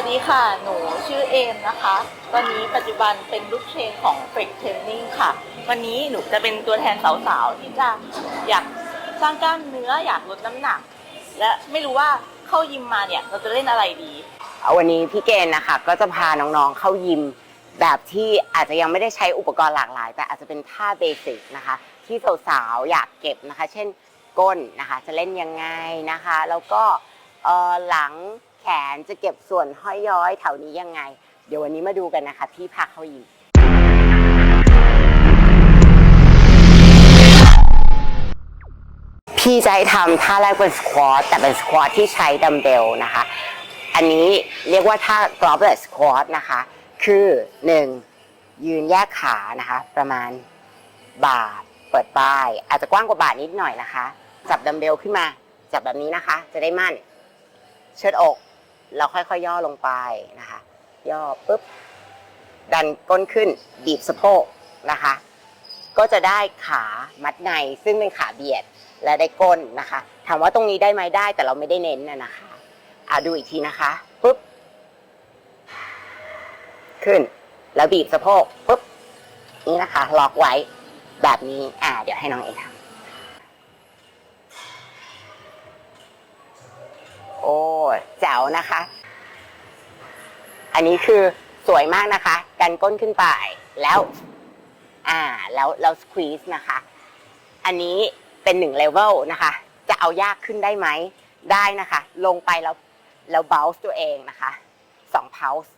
วัสดีค่ะ หนูชื่อเอมนะคะ ตอนนี้ปัจจุบันเป็นลูกเทรนของ f r eak Training ค่ะ วันนี้หนูจะเป็นตัวแทนสาวๆ ที่จะอยากสร้างกล้ามเนื้ออยากลดน้ำหนัก และไม่รู้ว่าเข้ายิมมาเนี่ยเราจะเล่นอะไรดีเอาวันนี้พี่เกณฑ์นะคะก็จะพาน้องๆเข้ายิม แบบที่อาจจะยังไม่ได้ใช้อุปกรณ์หลากหลาย แต่อาจจะเป็นท่าเบสิกนะคะ ที่สาวๆ อยากเก็บนะคะ เช่นก้นนะคะ จะเล่นยังไงนะคะ แล้วก็หลัง นจะเก็บส่วนห้อยย้อยแถวนี้ยังไง เดี๋ยววันนี้มาดูกันนะคะพี่พาเขายิมพี่จะให้ทำท่าแรกเป็นสควอตแต่เป็นสควอตที่ใช้ดัมเบลนะคะ อันนี้เรียกว่าท่า goblet squat นะคะ คือ 1. ยืนแยกขานะคะ ประมาณบ่าเปิดปลาย อาจจะกว้างกว่าบ่านิดหน่อยนะคะ จับดัมเบลขึ้นมา จับแบบนี้นะคะ จะได้มั่น เชิดอก แล้วค่อยๆย่อลงไปนะคะ ย่อปุ๊บ ดันก้นขึ้นบีบสะโพกนะคะ ก็จะได้ขามัดในซึ่งเป็นขาเบียดและได้ก้นนะคะถามว่าตรงนี้ได้ไหมได้แต่เราไม่ได้เน้นนะนะคะอะดูอีกทีนะคะปุ๊บขึ้น แล้วบีบสะโพกปุ๊บนี่นะคะล็อกไว้แบบนี้อ่าเดี๋ยวให้น้องเองทำโแจ๋วนะคะ อันนี้คือสวยมากนะคะ กันก้นขึ้นไปแล้ว อ่า แล้วแล้วสควีซนะคะ อันนี้เป็นหนึ่งเลเวลนะคะ จะเอายากขึ้นได้ไหมได้นะคะ ลงไปแล้วแล้วเบลส์ตัวเองนะคะสองเพาส์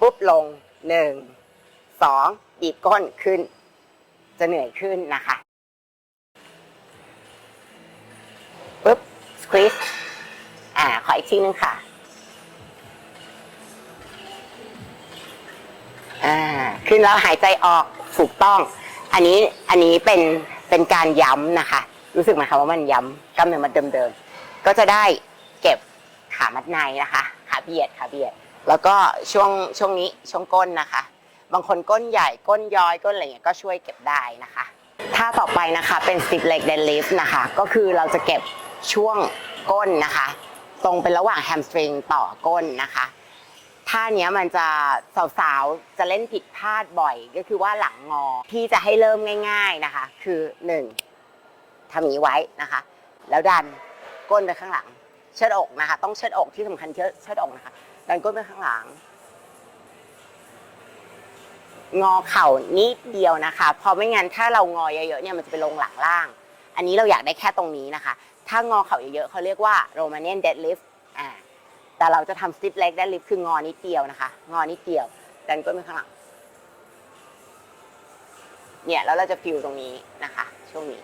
ปุ๊บลงหนึ่งสองบีบก้นขึ้น จะเหนื่อยขึ้นนะคะปุ๊บสควีซ อ่า ขออีกทีนึงค่ะ อ่าขึ้นแล้วหายใจออกถูกต้อง อันนี้ อันนี้เป็น เป็นการย้ำนะคะ รู้สึกไหมคะว่ามันย้ำกล้ามเนื้อมันเดิมๆ ก็จะได้เก็บขามัดในนะคะ ขาเบียด ขาเบียด แล้วก็ช่วง ช่วงนี้ ช่วงก้นนะคะ บางคนก้นใหญ่ ก้นย้อย ก้นอะไรเงี้ย ก็ช่วยเก็บได้นะคะท่าต่อไปนะคะเป็น stiff leg deadlift นะคะ ก็คือเราจะเก็บช่วงก้นนะคะ ตรงเป็นระหว่างแฮมสตริงต่อก้นนะคะท่าเนี้ยมันจะสาวๆ จะเล่นผิดพลาดบ่อย ก็คือว่าหลังงอพี่จะให้เริ่มง่าย ๆนะคะ คือหนึ่งทำอย่างนี้ไว้นะคะ แล้วดันก้นไปข้างหลัง เชิดอกนะคะ ต้องเชิดอกที่สำคัญเชิดเชิดอกนะคะ ดันก้นไปข้างหลัง งอเข่านิดเดียวนะคะเพราะไม่งั้นถ้าเรางอเยอะๆเนี่ยมันจะไปลงหลังล่าง อันนี้เราอยากได้แค่ตรงนี้นะคะ ถ้างอเข่าเยอะๆเขาเรียกว่า Romanian deadlift อ่าแต่เราจะทำ stiff leg deadlift คืองอนิดเดียวนะคะ งอนิดเดียวดันก้นไปข้างหลังเนี่ยแล้วเราจะฟิลตรงนี้นะคะ ช่วงนี้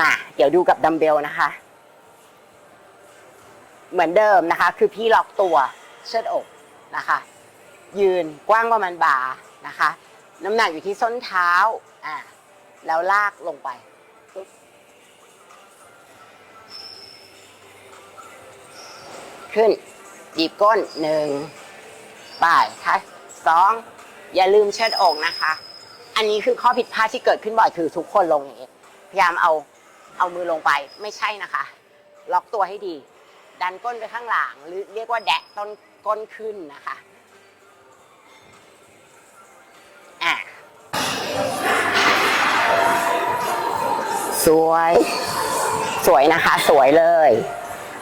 มา เดี๋ยวดูกับดัมเบลนะคะ เหมือนเดิมนะคะ คือพี่ล็อกตัวเชิดอกนะคะ ยืนกว้างประมาณบ่านะคะ น้ำหนักอยู่ที่ส้นเท้าอ่าแล้วลากลงไป ขึ้นบีบก้นหนึ่งป่ายค่ะสองอย่าลืมเชิดอกนะคะ อันนี้คือข้อผิดพลาดที่เกิดขึ้นบ่อยคือทุกคนลงอย่างนี้ พยายามเอาเอามือลงไปไม่ใช่นะคะ ล็อกตัวให้ดี ดันก้นไปข้างหลังหรือเรียกว่าแดะต้นก้นขึ้นนะคะอะสวย สวยนะคะ สวยเลย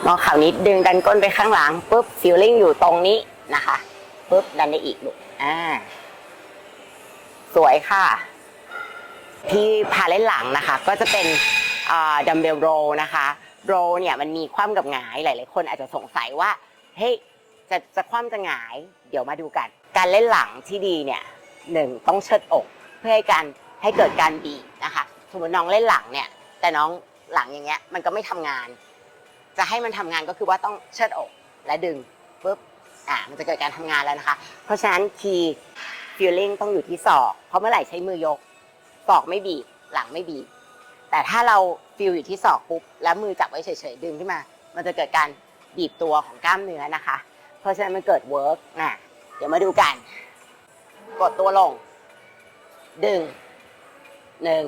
มองเข่านิดดึงดันก้นไปข้างหลังปุ๊บฟิลลิ่งอยู่ตรงนี้นะคะปุ๊บดันได้อีกลูกอ่าสวยค่ะ ที่พาเล่นหลังนะคะ ก็จะเป็นดัมเบลโรนะคะโรเนี่ยมันมีคว่ำกับหงายหลาย ๆ คนอาจจะสงสัยว่าเฮ้ยจะจะคว่ำจะหงาย เดี๋ยวมาดูกัน การเล่นหลังที่ดีเนี่ยหนึ่งต้องเชิดอก เพื่อให้การให้เกิดการบีบนะคะ สมมติน้องเล่นหลังเนี่ย แต่น้องหลังอย่างเงี้ยมันก็ไม่ทำงาน จะให้มันทำงานก็คือว่าต้องเชิดอกและดึงปุ๊บอ่ามันจะเกิดการทำงานแล้วนะคะ เพราะฉะนั้นคีย์ฟีลลิ่งต้องอยู่ที่ศอกเพราะเมื่อไหร่ใช้มือยกศอกไม่บีบหลังไม่บีบแต่ถ้าเราฟิลอยู่ที่ศอกปุ๊บแล้วมือจับไว้เฉยๆดึงขึ้นมา มันจะเกิดการบีบตัวของกล้ามเนื้อนะคะ เพราะฉะนั้นมันเกิดเวิร์กนะเดี๋ยวมาดูกัน กดตัวลง ดึงหนึ่ง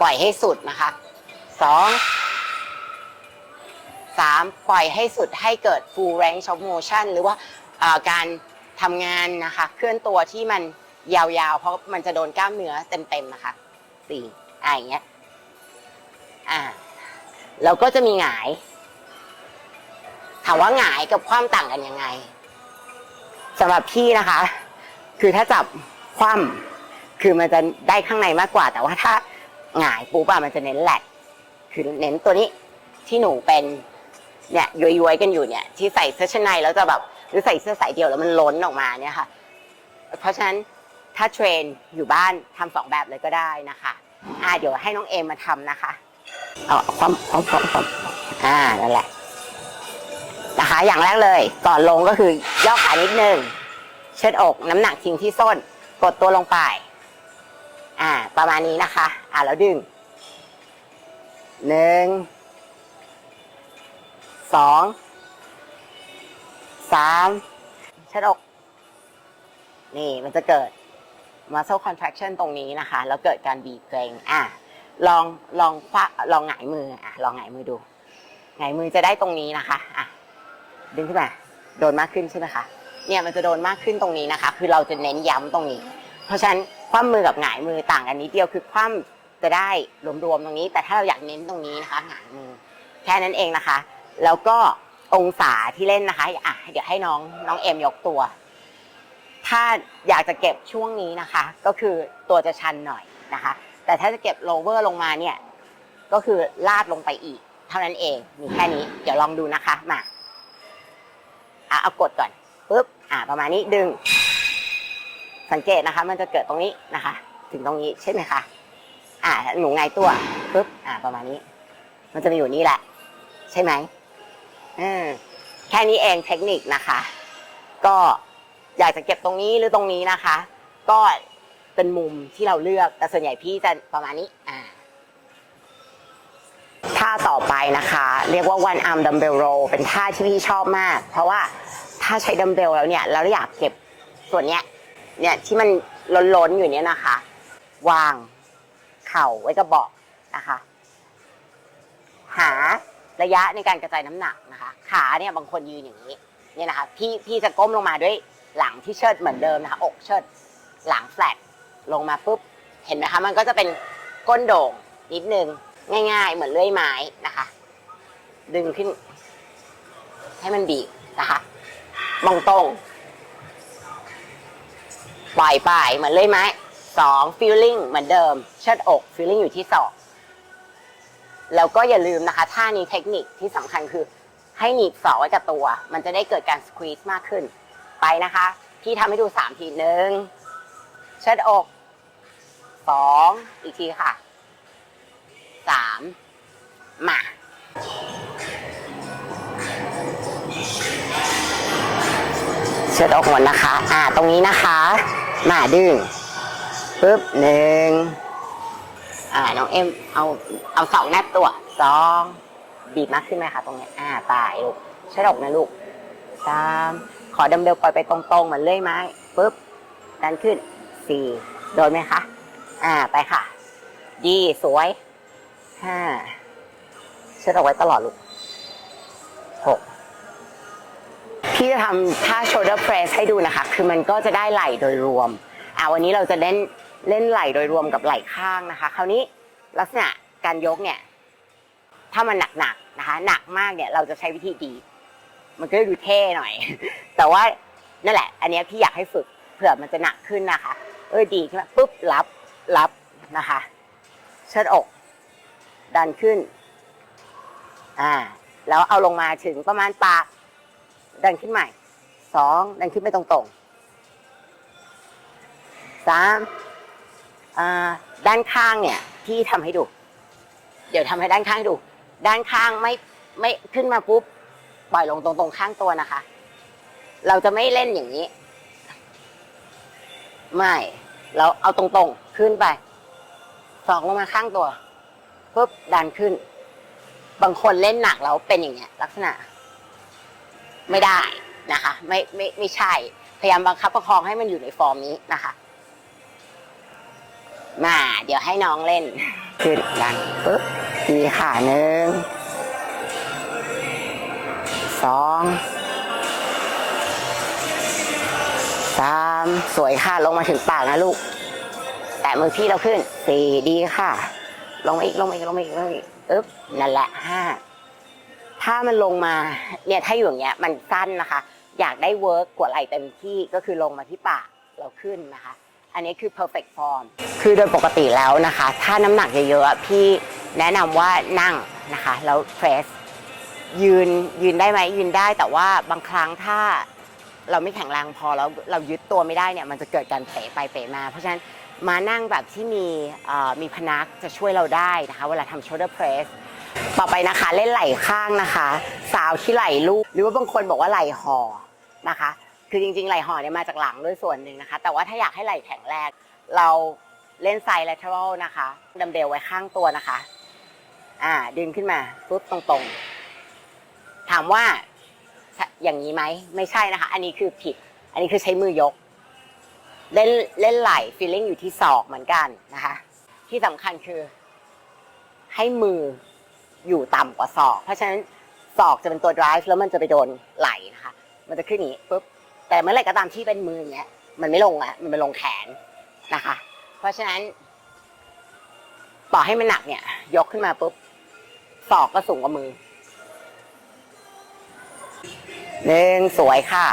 ปล่อยให้สุดนะคะสอง สามปล่อยให้สุดให้เกิด full range of motion หรือว่าการทำงานนะคะเคลื่อนตัวที่มันยาวๆ เพราะมันจะโดนกล้ามเนื้อเต็มๆนะคะสี่อ่าอย่างเงี้ยอ่าแล้วก็จะมีหงาย ถามว่าหงายกับคว่ำต่างกันยังไงสำหรับพี่นะคะ คือถ้าจับคว่ำคือมันจะได้ข้างในมากกว่า แต่ว่าถ้าหงายปุ๊บอะมันจะเน้นแหลกคือเน้นตัวนี้ที่หนูเป็น เนี่ยย้อยๆกันอยู่เนี่ย ที่ใส่เสื้อชั้นในแล้วจะแบบหรือใส่เสื้อสายเดียวแล้วมันล้นออกมาเนี่ยค่ะ เพราะฉะนั้นถ้าเทรนอยู่บ้านทำสองแบบเลยก็ได้นะคะ อ่าเดี๋ยวให้น้องเอมมาทำนะคะเอาความความความความอ่านั่นแหละนะคะอย่างแรกเลยก่อนลงก็คือย่อขานิดนึงเชิดอกน้ำหนักทิ้งที่ส้น กดตัวลงไป อ่า ประมาณนี้นะคะ อ่าแล้วดึงหนึ่ง สองสามชิดอก นี่มันจะเกิด muscle contraction ตรงนี้นะคะ แล้วเกิดการบีบเกรงอะลองลองคว้าลองหงายมืออะลองหงายมือดูหงายมือจะได้ตรงนี้นะคะอะดึงขึ้นมาโดนมากขึ้นใช่ไหมคะเนี่ยมันจะโดนมากขึ้นตรงนี้นะคะ คือเราจะเน้นย้ำตรงนี้ เพราะฉะนั้นคว่ำมือกับหงายมือต่างกันนิดเดียวคือคว่ำจะได้รวมๆตรงนี้ แต่ถ้าเราอยากเน้นตรงนี้นะคะหงายมือแค่นั้นเองนะคะ แล้วก็องศาที่เล่นนะคะอะเดี๋ยวให้น้องน้องเอ็มยกตัว ถ้าอยากจะเก็บช่วงนี้นะคะ ก็คือตัวจะชันหน่อยนะคะ แต่ถ้าจะเก็บโลเวอร์ลงมาเนี่ย ก็คือลาดลงไปอีก เท่านั้นเองมีแค่นี้ เดี๋ยวลองดูนะคะมาอะเอากดก่อนปุ๊บอะประมาณนี้ดึง สังเกตนะคะ มันจะเกิดตรงนี้นะคะ ถึงตรงนี้ใช่ไหมคะอะหนูไงายตัวปุ๊บอะประมาณนี้ มันจะมาอยู่นี่แหละ ใช่ไหม แค่นี้เองเทคนิคนะคะ ก็อยากจะเก็บตรงนี้หรือตรงนี้นะคะ ก็เป็นมุมที่เราเลือกแต่ส่วนใหญ่พี่จะประมาณนี้อ่าท่าต่อไปนะคะ เรียกว่า one arm dumbbell row เป็นท่าที่พี่ชอบมาก เพราะว่าถ้าใช้ดัมเบลแล้วเนี่ยเราอยากเก็บส่วนเนี้ยเนี่ยที่มันล้นๆอยู่เนี่ยนะคะ วางเข่าไว้กับบาะนะคะ หา ระยะในการกระจายน้ำหนักนะคะ ขาเนี่ยบางคนยืนอย่างนี้เนี่ยนะคะพี่พี่จะก้มลงมาด้วยหลังที่เชิดเหมือนเดิมนะคะ อกเชิดหลังแฟลตลงมาปุ๊บเห็นไหมคะมันก็จะเป็นก้นโด่งนิดนึงง่าย ๆ เหมือนเลื่อยไม้นะคะ ดึงขึ้น ให้มันบีบนะคะมองตรงปล่อยไปเหมือนเลื่อยไม้สองฟีลลิ่งเหมือนเดิม เชิดอกฟีลลิ่งอยู่ที่สอง แล้วก็อย่าลืมนะคะท่านี้เทคนิคที่สำคัญคือ ให้หนีบศอกไว้กับตัว มันจะได้เกิดการสควีซมากขึ้น ไปนะคะ พี่ทำให้ดูสามทีหนึ่งเชิดอกสองอีกทีค่ะสามมาเชิดอกหมดนะคะ อ่า ตรงนี้นะคะ มาดึง ปึ๊บหนึ่ง อ่าน้องเอ็มเอาเอาเสาแนบตัวสองบีบมากขึ้นไหมคะตรงเนี้ยอ่าตายลูกเชิดอกนะลูกสามขอดัมเบลปล่อยไปตรงๆเหมือนเลื่อยไม้ปึ๊บดันขึ้นสี่โดนไหมคะอ่าไปค่ะ ดีสวยห้าเช็ดเอาไว้ตลอดลูกหกพี่จะทำท่า shoulder press ให้ดูนะคะ คือมันก็จะได้ไหล่โดยรวม อ่าวันนี้เราจะเล่น เล่นไหล่โดยรวมกับไหล่ข้างนะคะ คราวนี้ลักษณะการยกเนี่ย ถ้ามันหนักๆนะคะ หนักมากเนี่ยเราจะใช้วิธีดี มันก็จะดูเท่หน่อย แต่ว่านั่นแหละ อันนี้พี่อยากให้ฝึกเผื่อมันจะหนักขึ้นนะคะ เออดีขึ้นมาปุ๊บรับรับนะคะ เชิดอก ดันขึ้น อ่า แล้วเอาลงมาถึงประมาณปาก ดันขึ้นใหม่สองดันขึ้นไปตรงๆสาม อ่าด้านข้างเนี่ยพี่ทำให้ดู เดี๋ยวทำให้ด้านข้างให้ดู ด้านข้างไม่ไม่ขึ้นมาปุ๊บปล่อยลงตรงๆข้างตัวนะคะ เราจะไม่เล่นอย่างนี้ ไม่ เราเอาตรงๆขึ้นไปสองลงมาข้างตัวปุ๊บดันขึ้น บางคนเล่นหนักแล้วเป็นอย่างเงี้ย ลักษณะ ไม่ได้นะคะ ไม่ไม่ไม่ใช่ พยายามบังคับประคองให้มันอยู่ในฟอร์มนี้นะคะ มาเดี๋ยวให้น้องเล่น ขึ้นดันปุ๊บดีค่ะหนึ่งสองสามสวยค่ะ ลงมาถึงปากนะลูก แตะมือพี่เราขึ้นสี่ดีค่ะ ลงมาอีกลงมาอีกลงมาอีกลงอีกอึ๊บนั่นแหละห้าถ้ามันลงมาเนี่ยถ้าอยู่อย่างเงี้ยมันสั้นนะคะ อยากได้เวิร์กกว่าไหลเต็มที่ก็คือลงมาที่ปากเราขึ้นนะคะ อันนี้คือ perfect form คือโดยปกติแล้วนะคะ ถ้าน้ำหนักเยอะๆ พี่แนะนำว่านั่งนะคะ แล้ว press ยืนยืนได้ไหมยืนได้แต่ว่าบางครั้งถ้าเราไม่แข็งแรงพอแล้วเรายึดตัวไม่ได้เนี่ยมันจะเกิดการเป๋ไปเป๋มา เพราะฉะนั้นมานั่งแบบที่มีมีพนักจะช่วยเราได้นะคะ เวลาทำ shoulder press ต่อไปนะคะเล่นไหล่ข้างนะคะ สาวที่ไหล่ลูกหรือว่าบางคนบอกว่าไหล่ห่อนะคะ คือจริงๆไหล่ห่อเนี่ยมาจากหลังด้วยส่วนหนึ่งนะคะ แต่ว่าถ้าอยากให้ไหล่แข็งแรงเราเล่นไซด์ lateral นะคะดัมเบลไว้ข้างตัวนะคะ อ่า ดึงขึ้นมาปุ๊บตรงๆ ถามว่าอย่างนี้ไหมไม่ใช่นะคะ อันนี้คือผิด อันนี้คือใช้มือยก เล่นเล่นไหล่ feeling อยู่ที่ศอกเหมือนกันนะคะ ที่สำคัญคือ ให้มืออยู่ต่ำกว่าศอก เพราะฉะนั้นศอกจะเป็นตัว drive แล้วมันจะไปโดนไหล่นะคะ มันจะขึ้นอย่างนี้ปุ๊บ แต่เมื่อไหร่ก็ตามที่เป็นมืออย่างเงี้ยมันไม่ลงอะมันไปลงแขนนะคะ เพราะฉะนั้นต่อให้มันหนักเนี่ย ยกขึ้นมาปุ๊บศอกก็สูงกว่ามือหนึ่งสวยค่ะ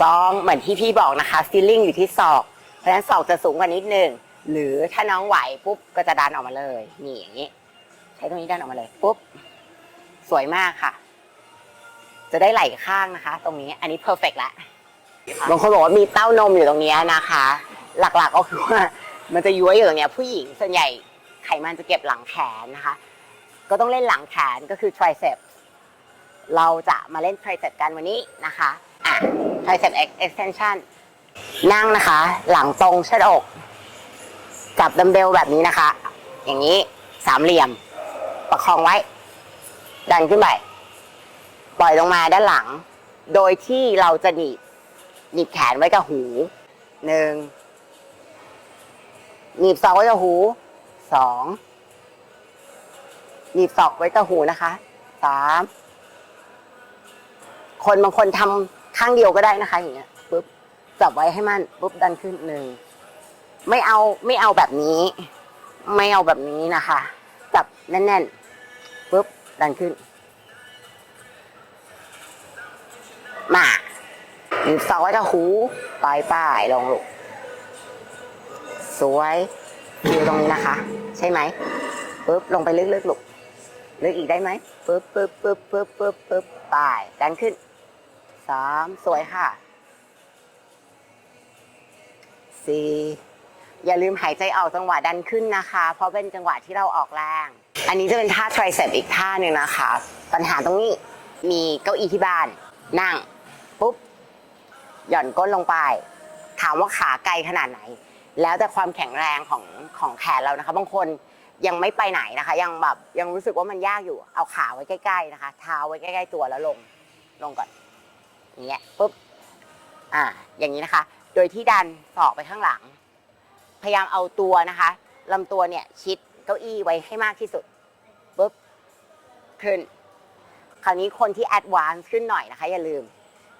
สองเหมือนที่พี่บอกนะคะฟีลลิ่งอยู่ที่ศอก เพราะฉะนั้นศอกจะสูงกว่านิดนึงหรือถ้าน้องไหวปุ๊บก็จะดันออกมาเลย นี่อย่างนี้ ใช้ตรงนี้ดันออกมาเลยปุ๊บ สวยมากค่ะ จะได้ไหลข้างนะคะ ตรงนี้อันนี้เพอร์เฟกละบางคนบอกว่ามีเต้านมอยู่ตรงนี้นะคะ หลักๆก็คือว่ามันจะย้วยอยู่ตรงนี้ผู้หญิงส่วนใหญ่ไขมันจะเก็บหลังแขนนะคะ ก็ต้องเล่นหลังแขนก็คือ tricep เราจะมาเล่น tricep กันวันนี้นะคะอะ tricep extension นั่งนะคะ หลังตรงเชิดอกจับดัมเบลแบบนี้นะคะ อย่างนี้สามเหลี่ยม ประคองไว้ ดันขึ้นไป ปล่อยลงมาด้านหลัง โดยที่เราจะหนีบหนีบแขนไว้กับหูหนึ่งหนีบศอกไว้กับหูสองหนีบศอกไว้กับหูนะคะสามคนบางคนทำข้างเดียวก็ได้นะคะ อย่างเงี้ยปุ๊บจับไว้ให้มันปุ๊บดันขึ้นหนึ่งไม่เอาไม่เอาแบบนี้ ไม่เอาแบบนี้นะคะ จับแน่นๆปุ๊บดันขึ้น มาหนีบศอกว้กับหูปลายป้ายลงลูก สวยอยู่ตรงนี้นะคะ ใช่ไหมปุ๊บลงไปลึกๆลูกลึกอีกได้ไหมปุ๊บปุ๊บปุ๊บปุ๊บปุ๊บปุ๊บปลายดันขึ้นสามสวยค่ะสี่อย่าลืมหายใจออกจังหวะดันขึ้นนะคะ เพราะเป็นจังหวะที่เราออกแรงอันนี้จะเป็นท่า tricep อีกท่าหนึ่งนะคะ ปัญหาตรงนี้มีเก้าอี้ที่บ้าน นั่ง ปุ๊บหย่อนก้นลงไป ถามว่าขาไกลขนาดไหน แล้วแต่ความแข็งแรงของของแขนเรานะคะ บางคนยังไม่ไปไหนนะคะ ยังแบบยังรู้สึกว่ามันยากอยู่ เอาขาไว้ใกล้ๆนะคะ เท้าไว้ใกล้ๆตัวแล้วลงลงก่อนอย่างเงี้ยปุ๊บอ่าอย่างนี้นะคะ โดยที่ดันศอกไปข้างหลัง พยายามเอาตัวนะคะลำตัวเนี่ยชิดเก้าอี้ไว้ให้มากที่สุดปุ๊บขึ้น คราวนี้คนที่แอดวานซ์ขึ้นหน่อยนะคะ อย่าลืม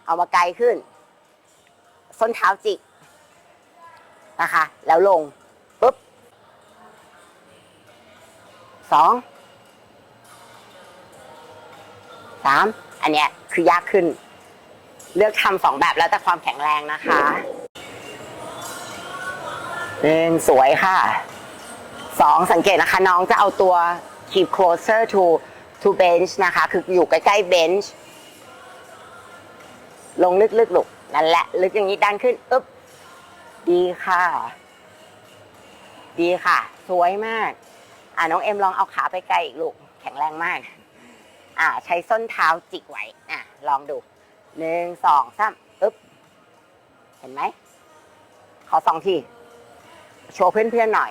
เอามาไกลขึ้น ส้นเท้าจิกนะคะ แล้วลงปุ๊บสองสามอันเนี้ยคือยากขึ้น เลือกทำสองแบบแล้วแต่ความแข็งแรงนะคะหนึ่งสวยค่ะสองสังเกตนะคะ น้องจะเอาตัว keep closer to to bench นะคะ คืออยู่ใกล้ๆ bench ลงลึกๆลูกนั่นแหละ ลึกอย่างนี้ดันขึ้นอึ๊บดีค่ะ ดีค่ะ สวยมาก อ่าน้องเอ็มลองเอาขาไปไกลอีกลูก แข็งแรงมาก อ่า ใช้ส้นเท้าจิกไว้ อะ ลองดูหนึ่งสองสามอึ๊บ เห็นไหม ขอสองที โชว์เพื่อนๆหน่อย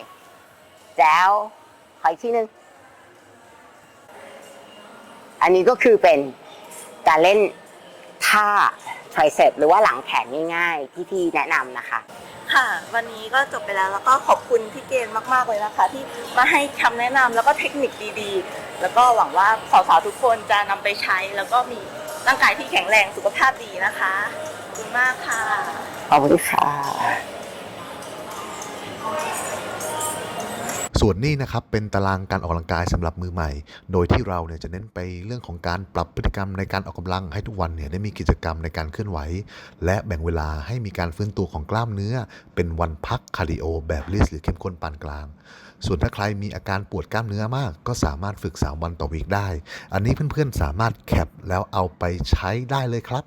แจ๋วขออีกทีหนึ่งอันนี้ก็คือเป็นการเล่นท่า tricep หรือว่าหลังแขนง่าย ๆ ที่พี่แนะนำนะคะค่ะค่ะ วันนี้ก็จบไปแล้วแล้วก็ขอบคุณพี่เกณฑ์มากๆเลยนะคะ ที่มาให้คำแนะนำแล้วก็เทคนิคดีๆ แล้วก็หวังว่าสาวๆทุกคนจะนำไปใช้ แล้วก็มีร่างกายที่แข็งแรงสุขภาพดีนะคะขอบคุณมากค่ะ ขอบคุณค่ะ ส่วนนี้นะครับเป็นตารางการออกกำลังกายสำหรับมือใหม่ โดยที่เราเนี่ยจะเน้นไปเรื่องของการปรับพฤติกรรมในการออกกำลังให้ทุกวันเนี่ยได้มีกิจกรรมในการเคลื่อนไหว และแบ่งเวลาให้มีการฟื้นตัวของกล้ามเนื้อ เป็นวันพักคาร์ดิโอแบบลิสหรือเข้มข้นปานกลาง ส่วนถ้าใครมีอาการปวดกล้ามเนื้อมาก ก็สามารถฝึก 3 วันต่อวีคได้ อันนี้เพื่อนๆสามารถแคปแล้วเอาไปใช้ได้เลยครับ